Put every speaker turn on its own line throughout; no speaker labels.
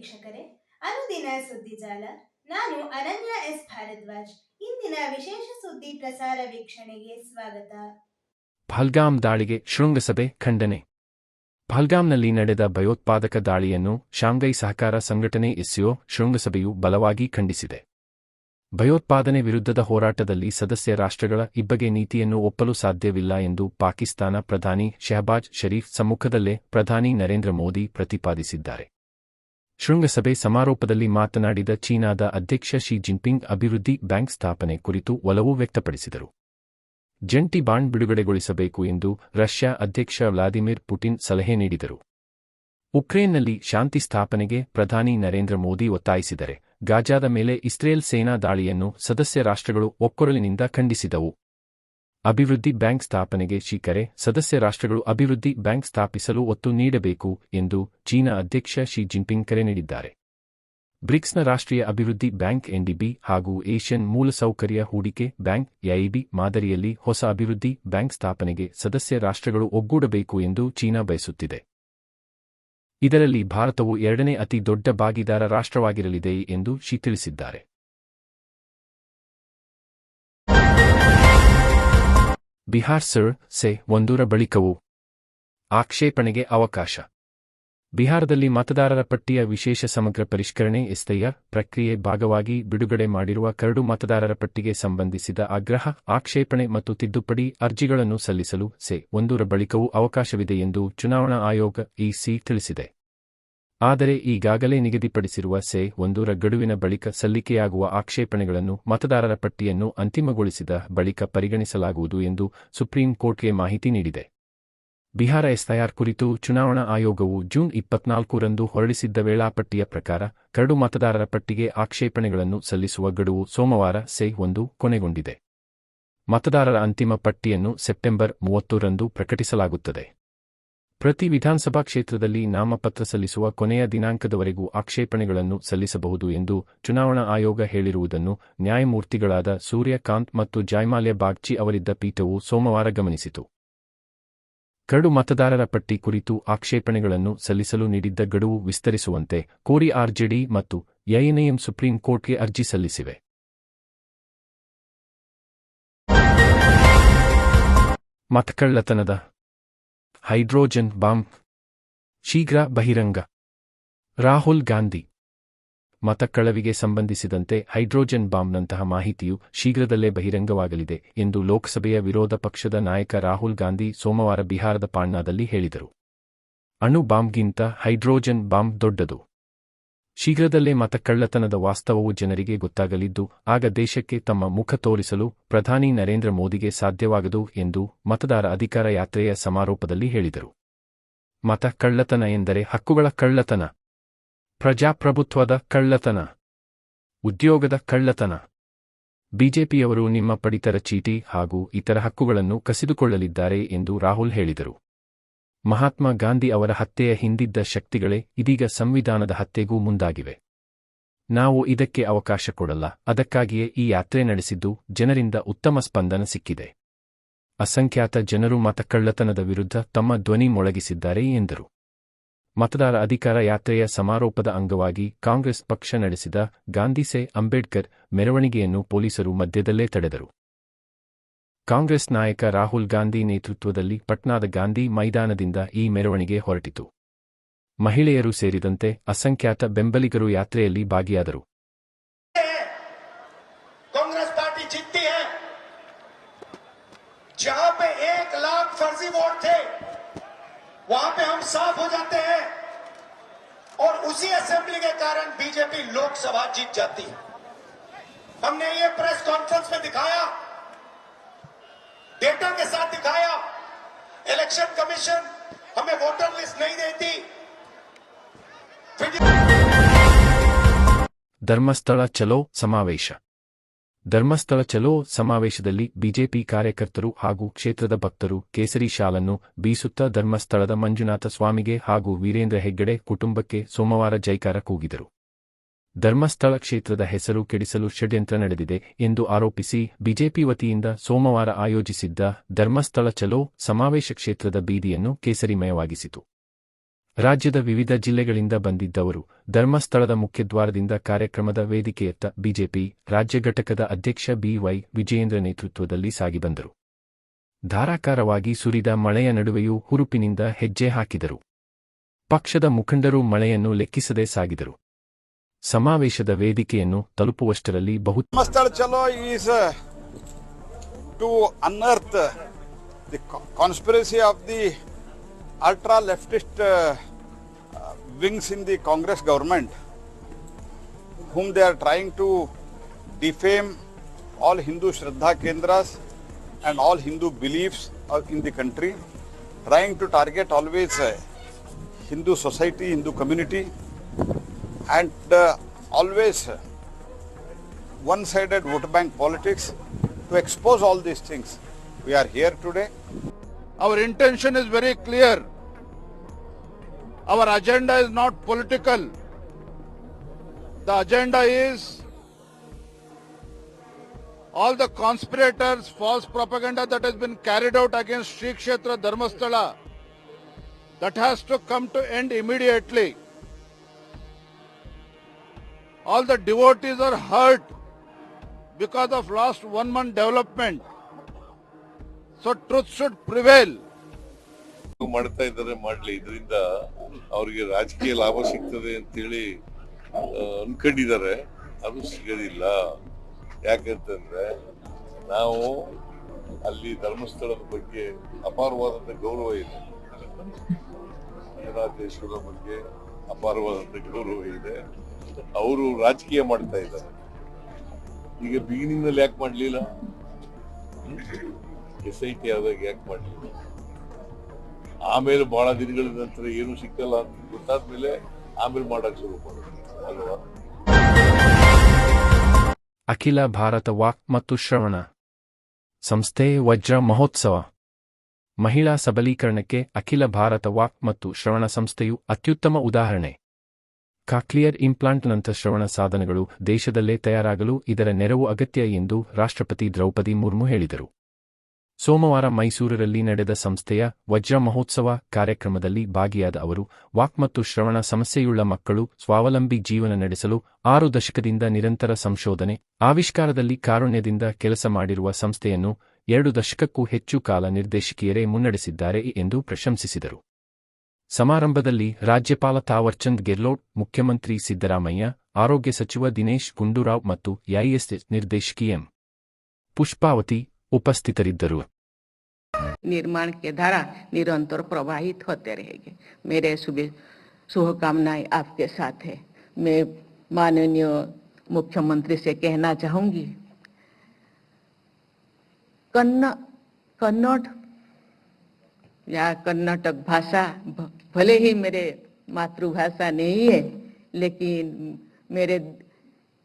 ವೀಕ್ಷಕರೇ, ಅನುದಿನ ಸುದ್ದಿಜಾಲ ನಾನು ಅನನ್ಯ ಎಸ್. ಭಾರದ್ವಾಜ್. ಇಂದಿನ ವಿಶೇಷ ಸುದ್ದಿ ಪ್ರಸಾರ ವೀಕ್ಷಣೆಗೆ ಸ್ವಾಗತ.
ಪಹಲ್ಗಾಮ್ ದಾಳಿಗೆ ಶೃಂಗಸಭೆ ಖಂಡನೆ. ಪಹಲ್ಗಾಮ್ನಲ್ಲಿ ನಡೆದ ಭಯೋತ್ಪಾದಕ ದಾಳಿಯನ್ನು ಶಾಂಘೈ ಸಹಕಾರ ಸಂಘಟನೆ ಎಸ್ಸಿಒ ಶೃಂಗಸಭೆಯು ಬಲವಾಗಿ ಖಂಡಿಸಿದೆ. ಭಯೋತ್ಪಾದನೆ ವಿರುದ್ಧದ ಹೋರಾಟದಲ್ಲಿ ಸದಸ್ಯ ರಾಷ್ಟ್ರಗಳ ಇಬ್ಬಗೆ ನೀತಿಯನ್ನು ಒಪ್ಪಲು ಸಾಧ್ಯವಿಲ್ಲ ಎಂದು ಪಾಕಿಸ್ತಾನ ಪ್ರಧಾನಿ ಶೆಹಬಾಜ್ ಶರೀಫ್ ಸಮ್ಮುಖದಲ್ಲೇ ಪ್ರಧಾನಿ ನರೇಂದ್ರ ಮೋದಿ ಪ್ರತಿಪಾದಿಸಿದ್ದಾರೆ. ಶೃಂಗಸಭೆ ಸಮಾರೋಪದಲ್ಲಿ ಮಾತನಾಡಿದ ಚೀನಾದ ಅಧ್ಯಕ್ಷ ಶಿ ಜಿನ್ಪಿಂಗ್ ಅಭಿವೃದ್ಧಿ ಬ್ಯಾಂಕ್ ಸ್ಥಾಪನೆ ಕುರಿತು ಒಲವು ವ್ಯಕ್ತಪಡಿಸಿದರು. ಜಂಟಿ ಬಾಂಡ್ ಬಿಡುಗಡೆಗೊಳಿಸಬೇಕು ಎಂದು ರಷ್ಯಾ ಅಧ್ಯಕ್ಷ ವ್ಲಾದಿಮಿರ್ ಪುಟಿನ್ ಸಲಹೆ ನೀಡಿದರು. ಉಕ್ರೇನ್ನಲ್ಲಿ ಶಾಂತಿ ಸ್ಥಾಪನೆಗೆ ಪ್ರಧಾನಿ ನರೇಂದ್ರ ಮೋದಿ ಒತ್ತಾಯಿಸಿದರೆ, ಗಾಜಾದ ಮೇಲೆ ಇಸ್ರೇಲ್ ಸೇನಾ ದಾಳಿಯನ್ನು ಸದಸ್ಯ ರಾಷ್ಟ್ರಗಳು ಒಕ್ಕೊರಲಿನಿಂದ ಖಂಡಿಸಿದವು. ಅಭಿವೃದ್ಧಿ ಬ್ಯಾಂಕ್ ಸ್ಥಾಪನೆಗೆ ಶಿಖರೆ, ಸದಸ್ಯ ರಾಷ್ಟ್ರಗಳು ಅಭಿವೃದ್ಧಿ ಬ್ಯಾಂಕ್ ಸ್ಥಾಪಿಸಲು ಒತ್ತು ನೀಡಬೇಕು ಎಂದು ಚೀನಾ ಅಧ್ಯಕ್ಷ ಶಿ ಜಿನ್ಪಿಂಗ್ ಕರೆ ನೀಡಿದ್ದಾರೆ. ಬ್ರಿಕ್ಸ್ನ ರಾಷ್ಟ್ರೀಯ ಅಭಿವೃದ್ಧಿ ಬ್ಯಾಂಕ್ ಎನ್ಡಿಬಿ ಹಾಗೂ ಏಷ್ಯನ್ ಮೂಲಸೌಕರ್ಯ ಹೂಡಿಕೆ ಬ್ಯಾಂಕ್ ಎಐಬಿ ಮಾದರಿಯಲ್ಲಿ ಹೊಸ ಅಭಿವೃದ್ಧಿ ಬ್ಯಾಂಕ್ ಸ್ಥಾಪನೆಗೆ ಸದಸ್ಯ ರಾಷ್ಟ್ರಗಳು ಒಗ್ಗೂಡಬೇಕು ಎಂದು ಚೀನಾ ಬಯಸುತ್ತಿದೆ. ಇದರಲ್ಲಿ ಭಾರತವು ಎರಡನೇ ಅತಿ ದೊಡ್ಡ ಭಾಗಿದಾರ ರಾಷ್ಟ್ರವಾಗಿರಲಿದೆ ಎಂದು ಶಿ ತಿಳಿಸಿದ್ದಾರೆ. ಬಿಹಾರ್ ಸರ್, ಸೆ, ಒಂದೂರ ಬಳಿಕವೂ. ಆಕ್ಷೇಪಣೆಗೆ ಅವಕಾಶ. ಬಿಹಾರದಲ್ಲಿ ಮತದಾರರ ಪಟ್ಟಿಯ ವಿಶೇಷ ಸಮಗ್ರ ಪರಿಷ್ಕರಣೆ ಎಸ್ಐಆರ್ ಪ್ರಕ್ರಿಯೆ ಭಾಗವಾಗಿ ಬಿಡುಗಡೆ ಮಾಡಿರುವ ಕರಡು ಮತದಾರರ ಪಟ್ಟಿಗೆ ಸಂಬಂಧಿಸಿದ ಆಗ್ರಹ, ಆಕ್ಷೇಪಣೆ ಮತ್ತು ತಿದ್ದುಪಡಿ ಅರ್ಜಿಗಳನ್ನು ಸಲ್ಲಿಸಲು ಸೆ, ಒಂದೂರ ಬಳಿಕವೂ ಅವಕಾಶವಿದೆ ಎಂದು ಚುನಾವಣಾ ಆಯೋಗ ಇಸಿ ತಿಳಿಸಿದೆ. ಆದರೆ ಈಗಾಗಲೇ ನಿಗದಿಪಡಿಸಿರುವ ಸೆ ಒಂದೂರ ಗಡುವಿನ ಬಳಿಕ ಸಲ್ಲಿಕೆಯಾಗುವ ಆಕ್ಷೇಪಣೆಗಳನ್ನು ಮತದಾರರ ಪಟ್ಟಿಯನ್ನು ಅಂತಿಮಗೊಳಿಸಿದ ಬಳಿಕ ಪರಿಗಣಿಸಲಾಗುವುದು ಎಂದು ಸುಪ್ರೀಂ ಕೋರ್ಟ್ಗೆ ಮಾಹಿತಿ ನೀಡಿದೆ. ಬಿಹಾರ ಎಸ್ಐಆರ್ ಕುರಿತು ಚುನಾವಣಾ ಆಯೋಗವು ಜೂನ್ ಇಪ್ಪತ್ನಾಲ್ಕರಂದು ಹೊರಡಿಸಿದ್ದ ವೇಳಾಪಟ್ಟಿಯ ಪ್ರಕಾರ ಕರಡು ಮತದಾರರ ಪಟ್ಟಿಗೆ ಆಕ್ಷೇಪಣೆಗಳನ್ನು ಸಲ್ಲಿಸುವ ಗಡುವು ಸೋಮವಾರ ಸೆ ಒಂದು ಕೊನೆಗೊಂಡಿದೆ. ಮತದಾರರ ಅಂತಿಮ ಪಟ್ಟಿಯನ್ನು ಸೆಪ್ಟೆಂಬರ್ ಮೂವತ್ತರಂದು ಪ್ರಕಟಿಸಲಾಗುತ್ತದೆ. ಪ್ರತಿ ವಿಧಾನಸಭಾ ಕ್ಷೇತ್ರದಲ್ಲಿ ನಾಮಪತ್ರ ಸಲ್ಲಿಸುವ ಕೊನೆಯ ದಿನಾಂಕದವರೆಗೂ ಆಕ್ಷೇಪಣೆಗಳನ್ನು ಸಲ್ಲಿಸಬಹುದು ಎಂದು ಚುನಾವಣಾ ಆಯೋಗ ಹೇಳಿರುವುದನ್ನು ನ್ಯಾಯಮೂರ್ತಿಗಳಾದ ಸೂರ್ಯಕಾಂತ್ ಮತ್ತು ಜಾಯ್ಮಾಲ್ಯ ಬಾಗ್ಚಿ ಅವರಿದ್ದ ಪೀಠವು ಸೋಮವಾರ ಗಮನಿಸಿತು. ಕರಡು ಮತದಾರರ ಪಟ್ಟಿ ಕುರಿತು ಆಕ್ಷೇಪಣೆಗಳನ್ನು ಸಲ್ಲಿಸಲು ನೀಡಿದ್ದ ಗಡುವು ವಿಸ್ತರಿಸುವಂತೆ ಕೋರಿ ಆರ್ಜೆಡಿ ಮತ್ತು ಎಎನ್ಎಂ ಸುಪ್ರೀಂ ಕೋರ್ಟ್ಗೆ ಅರ್ಜಿ ಸಲ್ಲಿಸಿವೆ. ಮತಕಳ್ಳತನದ ಹೈಡ್ರೋಜನ್ ಬಾಂಬ್. ಶೀಘ್ರ ಬಹಿರಂಗ. ರಾಹುಲ್ ಗಾಂಧಿ. ಮತಕಳವಿಗೆ ಸಂಬಂಧಿಸಿದಂತೆ ಹೈಡ್ರೋಜನ್ ಬಾಂಬ್ನಂತಹ ಮಾಹಿತಿಯು ಶೀಘ್ರದಲ್ಲೇ ಬಹಿರಂಗವಾಗಲಿದೆ ಎಂದು ಲೋಕಸಭೆಯ ವಿರೋಧ ಪಕ್ಷದ ನಾಯಕ ರಾಹುಲ್ ಗಾಂಧಿ ಸೋಮವಾರ ಬಿಹಾರದ ಪಾಣ್ನಾದಲ್ಲಿ ಹೇಳಿದರು. ಅಣು ಬಾಂಬ್ಗಿಂತ ಹೈಡ್ರೋಜನ್ ಬಾಂಬ್ ದೊಡ್ಡದು. ಶೀಘ್ರದಲ್ಲೇ ಮತಕಳ್ಳತನದ ವಾಸ್ತವವು ಜನರಿಗೆ ಗೊತ್ತಾಗಲಿದ್ದು, ಆಗ ದೇಶಕ್ಕೆ ತಮ್ಮ ಮುಖ ತೋರಿಸಲು ಪ್ರಧಾನಿ ನರೇಂದ್ರ ಮೋದಿಗೆ ಸಾಧ್ಯವಾಗದು ಎಂದು ಮತದಾರ ಅಧಿಕಾರ ಯಾತ್ರೆಯ ಸಮಾರೋಪದಲ್ಲಿ ಹೇಳಿದರು. ಮತ ಕಳ್ಳತನ ಎಂದರೆ ಹಕ್ಕುಗಳ ಕಳ್ಳತನ. ಪ್ರಜಾಪ್ರಭುತ್ವದ ಕಳ್ಳತನ. ಉದ್ಯೋಗದ ಕಳ್ಳತನ. ಬಿಜೆಪಿಯವರು ನಿಮ್ಮ ಪಡಿತರ ಚೀಟಿ ಹಾಗೂ ಇತರ ಹಕ್ಕುಗಳನ್ನು ಕಸಿದುಕೊಳ್ಳಲಿದ್ದಾರೆ ಎಂದು ರಾಹುಲ್ ಹೇಳಿದರು. ಮಹಾತ್ಮ ಗಾಂಧಿ ಅವರ ಹತ್ಯೆಯ ಹಿಂದಿದ್ದ ಶಕ್ತಿಗಳೇ ಇದೀಗ ಸಂವಿಧಾನದ ಹತ್ಯೆಗೂ ಮುಂದಾಗಿವೆ. ನಾವು ಇದಕ್ಕೆ ಅವಕಾಶ ಕೊಡಲ್ಲ, ಅದಕ್ಕಾಗಿಯೇ ಈ ಯಾತ್ರೆ ನಡೆಸಿದ್ದು ಜನರಿಂದ ಉತ್ತಮ ಸ್ಪಂದನ ಸಿಕ್ಕಿದೆ. ಅಸಂಖ್ಯಾತ ಜನರು ಮತಕಳ್ಳತನದ ವಿರುದ್ಧ ತಮ್ಮ ಧ್ವನಿ ಮೊಳಗಿಸಿದ್ದಾರೆ ಎಂದರು. ಮತದಾರ ಅಧಿಕಾರ ಯಾತ್ರೆಯ ಸಮಾರೋಪದ ಅಂಗವಾಗಿ ಕಾಂಗ್ರೆಸ್ ಪಕ್ಷ ನಡೆಸಿದ ಗಾಂಧಿಸೆ ಅಂಬೇಡ್ಕರ್ ಮೆರವಣಿಗೆಯನ್ನು ಪೊಲೀಸರು ಮಧ್ಯದಲ್ಲೇ ತಡೆದರು. ಕಾಂಗ್ರೆಸ್ ನಾಯಕ ರಾಹುಲ್ ಗಾಂಧಿ ನೇತೃತ್ವದಲ್ಲಿ ಪಟ್ನಾದ ಗಾಂಧಿ ಮೈದಾನದಿಂದ ಈ ಮೆರವಣಿಗೆ ಹೊರಟಿತು ಮಹಿಳೆಯರು ಸೇರಿದಂತೆ ಅಸಂಖ್ಯಾತ ಬೆಂಬಲಿಗರು ಯಾತ್ರೆಯಲ್ಲಿ ಭಾಗಿಯಾದರು
कांग्रेस पार्टी जीतती है जहां पे एक लाख फर्जी वोट थे वहां पे हम साफ हो जाते हैं और उसी असेंबली के कारण बीजेपी लोकसभा जीत जाती है हमने ये प्रेस कॉन्फ्रेंस में दिखाया डेटा के साथ दिखाया इलेक्शन कमीशन हमें वोटर लिस्ट नहीं देती फिर
ಧರ್ಮಸ್ಥಳ ಚಲೋ ಸಮಾವೇಶ ಧರ್ಮಸ್ಥಳ ಚಲೋ ಸಮಾವೇಶದಲ್ಲಿ ಬಿಜೆಪಿ ಕಾರ್ಯಕರ್ತರು ಹಾಗೂ ಕ್ಷೇತ್ರದ ಭಕ್ತರು ಕೇಸರಿ ಶಾಲನ್ನು ಬೀಸುತ್ತಾ ಧರ್ಮಸ್ಥಳದ ಮಂಜುನಾಥ ಸ್ವಾಮಿಗೆ ಹಾಗೂ ವೀರೇಂದ್ರ ಹೆಗ್ಗಡೆ ಕುಟುಂಬಕ್ಕೆ ಸೋಮವಾರ ಜೈಕಾರ ಕೂಗಿದರು ಧರ್ಮಸ್ಥಳ ಕ್ಷೇತ್ರದ ಹೆಸರು ಕೆಡಿಸಲು ಷಡ್ಯಂತ್ರ ನಡೆದಿದೆ ಎಂದು ಆರೋಪಿಸಿ ಬಿಜೆಪಿ ವತಿಯಿಂದ ಸೋಮವಾರ ಆಯೋಜಿಸಿದ್ದ ಧರ್ಮಸ್ಥಳ ಚಲೋ ಸಮಾವೇಶ ಕ್ಷೇತ್ರದ ಬೀದಿಯನ್ನು ಕೇಸರಿಮಯವಾಗಿಸಿತು. ರಾಜ್ಯದ ವಿವಿಧ ಜಿಲ್ಲೆಗಳಿಂದ ಬಂದಿದ್ದವರು ಧರ್ಮಸ್ಥಳದ ಮುಖ್ಯದ್ವಾರದಿಂದ ಕಾರ್ಯಕ್ರಮದ ವೇದಿಕೆಯತ್ತ ಬಿಜೆಪಿ ರಾಜ್ಯ ಘಟಕದ ಅಧ್ಯಕ್ಷ ಬಿವೈ ವಿಜಯೇಂದ್ರ ನೇತೃತ್ವದಲ್ಲಿ ಸಾಗಿಬಂದರು ಧಾರಾಕಾರವಾಗಿ ಸುರಿದ ಮಳೆಯ ನಡುವೆಯೂ ಹುರುಪಿನಿಂದ ಹೆಜ್ಜೆ ಹಾಕಿದರು. ಪಕ್ಷದ ಮುಖಂಡರು ಮಳೆಯನ್ನು ಲೆಕ್ಕಿಸದೆ ಸಾಗಿದರು. ಸಮಾವೇಶದ ವೇದಿಕೆಯನ್ನು ತಲುಪುವಷ್ಟರಲ್ಲಿ ಬಹು
ಚಲೋ Chalo to uh, uh, conspiracy of the ultra leftist uh, uh, wings in the Congress government, whom they are trying to defame all Hindu Shraddha Kendras and all Hindu beliefs in the country, trying to target always uh, Hindu society, Hindu community, and uh, always. Uh, one-sided vote bank politics to expose all these things. We are here today.
Our intention is very clear. Our agenda is not political. The agenda is all the conspirators, false propaganda that has been carried out against Sri Kshetra Dharmasthala that has to come to end immediately. All the devotees are hurt because of last one month development. So, truth should prevail.
ಮಾಡ್ತಾ ಇದ್ದಾರೆ, ಮಾಡ್ಲಿ. ಇದರಿಂದ ಅವರಿಗೆ ರಾಜಕೀಯ ಲಾಭ ಸಿಗ್ತದೆ ಅಂತೇಳಿ ಅನ್ಕೊಂಡಿದ್ದಾರೆ. ಅದು ಸಿಗೋದಿಲ್ಲ. ಯಾಕಂತಂದ್ರೆ ನಾವು ಅಲ್ಲಿ ಧರ್ಮಸ್ಥಳದ ಬಗ್ಗೆ ಅಪಾರವಾದಂತ ಗೌರವ ಇದೆ. ರಾಜೇಶ್ವರ ಬಗ್ಗೆ ಅಪಾರವಾದಂತ ಗೌರವ ಇದೆ. ಅವರು ರಾಜಕೀಯ ಮಾಡ್ತಾ ಇದ್ದಾರೆ. ಈಗ ಬಿಗಿನಿಂಗ್ನಲ್ಲಿ ಯಾಕೆ ಮಾಡ್ಲಿಲ್ಲ? ಎಸ್ ಐ ಟಿ ಆದಾಗ ಯಾಕೆ ಮಾಡ್ಲಿಲ್ಲ? ಆಮೇಲೆ ಬಹಳ ದಿನಗಳ ನಂತರ ಏನು ಸಿಕ್ಕಲ್ಲ ಅಂತ ಗೊತ್ತಾದ್ಮೇಲೆ ಆಮೇಲೆ ಮಾಡಕ್ ಶುರು ಅಲ್ವಾ?
ಅಖಿಲ ಭಾರತ ವಾಕ್ ಮತ್ತು ಶ್ರವಣ ಸಂಸ್ಥೆ ವಜ್ರ ಮಹೋತ್ಸವ. ಮಹಿಳಾ ಸಬಲೀಕರಣಕ್ಕೆ ಅಖಿಲ ಭಾರತ ವಾಕ್ ಮತ್ತು ಶ್ರವಣ ಸಂಸ್ಥೆಯು ಅತ್ಯುತ್ತಮ ಉದಾಹರಣೆ. ಕಾಕ್ಲಿಯರ್ ಇಂಪ್ಲಾಂಟ್ನಂಥ ಶ್ರವಣ ಸಾಧನಗಳು ದೇಶದಲ್ಲೇ ತಯಾರಾಗಲು ಇದರ ನೆರವು ಅಗತ್ಯ ಎಂದು ರಾಷ್ಟ್ರಪತಿ ದ್ರೌಪದಿ ಮುರ್ಮು ಹೇಳಿದರು. ಸೋಮವಾರ ಮೈಸೂರಿನಲ್ಲಿ ನಡೆದ ಸಂಸ್ಥೆಯ ವಜ್ರ ಮಹೋತ್ಸವ ಕಾರ್ಯಕ್ರಮದಲ್ಲಿ ಭಾಗಿಯಾದ ಅವರು, ವಾಕ್ ಮತ್ತು ಶ್ರವಣ ಸಮಸ್ಯೆಯುಳ್ಳ ಮಕ್ಕಳು ಸ್ವಾವಲಂಬಿ ಜೀವನ ನಡೆಸಲು ಆರು ದಶಕದಿಂದ ನಿರಂತರ ಸಂಶೋಧನೆ, ಆವಿಷ್ಕಾರದಲ್ಲಿ ಕಾರುಣ್ಯದಿಂದ ಕೆಲಸ ಮಾಡಿರುವ ಸಂಸ್ಥೆಯನ್ನು ಎರಡು ದಶಕಕ್ಕೂ ಹೆಚ್ಚು ಕಾಲ ನಿರ್ದೇಶಕಿಯರೇ ಮುನ್ನಡೆಸಿದ್ದಾರೆ ಎಂದು ಪ್ರಶಂಸಿಸಿದರು. ಸಮಾರಂಭದಲ್ಲಿ ರಾಜ್ಯಪಾಲ ತಾವರ್ಚಂದ್ ಗೆಹ್ಲೋಟ್ ಮುಖ್ಯಮಂತ್ರಿ ಸಿದ್ದರಾಮಯ್ಯ ಆರೋಗ್ಯ ಸಚಿವ ದಿನೇಶ್ ಗುಂಡೂರಾವ್ ಮತ್ತು ಎಐಎಸ್ಎಸ್ ನಿರ್ದೇಶಕಿ ಎಂ ಪುಷ್ಪಾವತಿ ಉಪಸ್ಥಿತರಿದ್ದರು
निर्माण के धारा निरंतर प्रवाहित होते रहेंगे मेरे शुभ शुभकामनाएं आपके साथ है मैं माननीय मुख्यमंत्री से कहना चाहूंगी कन्न कन्नड़ या कर्नाटक भाषा भले ही मेरे मातृभाषा नहीं है, लेकिन मेरे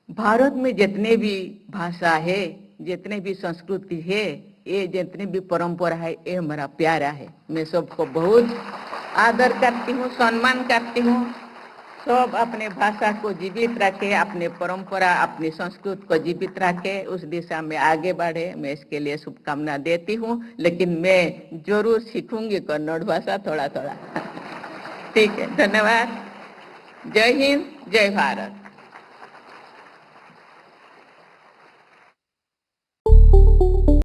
भारत में जितने भी भाषा है, जितने भी संस्कृति है, ये जितने भी परंपरा है, ये हमारा प्यारा है। मैं सबको बहुत आदर करती हूँ, सम्मान करती हूँ। सब अपने भाषा को जीवित रखे, अपने परंपरा, अपनी संस्कृत को जीवित रखे, उस दिशा में आगे बढ़े। मैं इसके लिए शुभकामना देती हूँ, लेकिन मैं ज़रूर सीखूँगी कन्नड़ भाषा थोड़ा थोड़ा ठीक है, धन्यवाद। जय हिंद, जय भारत।